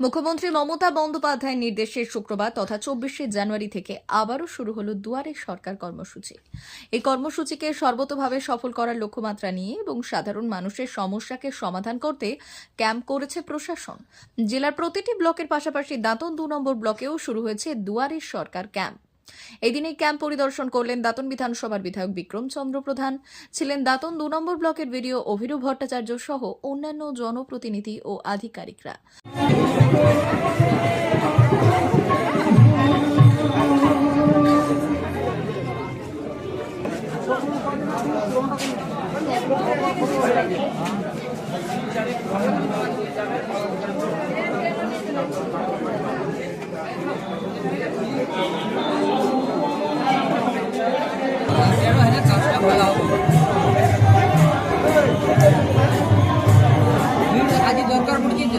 মুখ্যমন্ত্রী মমতা বন্দ্যোপাধ্যায়ের নির্দেশে শুক্রবার তথা চব্বিশে জানুয়ারি থেকে আবারও শুরু হলো দুয়ারে সরকার কর্মসূচি। এই কর্মসূচিকে সর্বতোভাবে সফল করার লক্ষ্যমাত্রা নিয়ে এবং সাধারণ মানুষের সমস্যাকে সমাধান করতে ক্যাম্প করেছে প্রশাসন। জেলার প্রতিটি ব্লকের পাশাপাশি দাঁতন দু নম্বর ব্লকেও শুরু হয়েছে দুয়ারে সরকার ক্যাম্প। এদিন এই ক্যাম্প পরিদর্শন করলেন দাঁতন বিধানসভার বিধায়ক বিক্রম চন্দ্র প্রধান, ছিলেন দাঁতন দু নম্বর ব্লকের ভিডিও অভিরূপ ভট্টাচার্য সহ অন্যান্য জনপ্রতিনিধি ও আধিকারিকরা। কাজে দরকার পড়ছে যে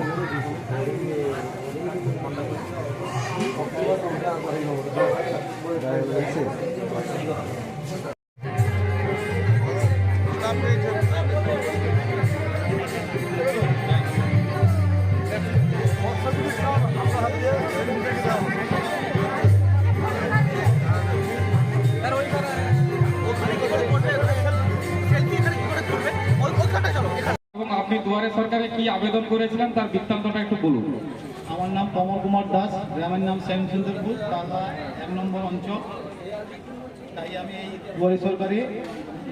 আপনি দুয়ারে সরকারে কি আবেদন করেছিলেন তার বৃত্তান্তটা একটু বলুন। নাম তমল কুমার দাস, গ্রামের নাম শ্যামসুন্দরপুর, তালা এক নম্বর অঞ্চল। তাই আমি এই দুয়ারে সরকারি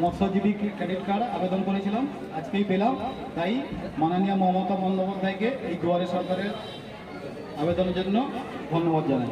মৎস্যজীবী ক্রেডিট কার্ড আবেদন করেছিলাম, আজকেই পেলাম। তাই মাননীয় মমতা বন্দ্যোপাধ্যায়কে এই দুয়ারে সরকারের আবেদনের জন্য ধন্যবাদ জানাই।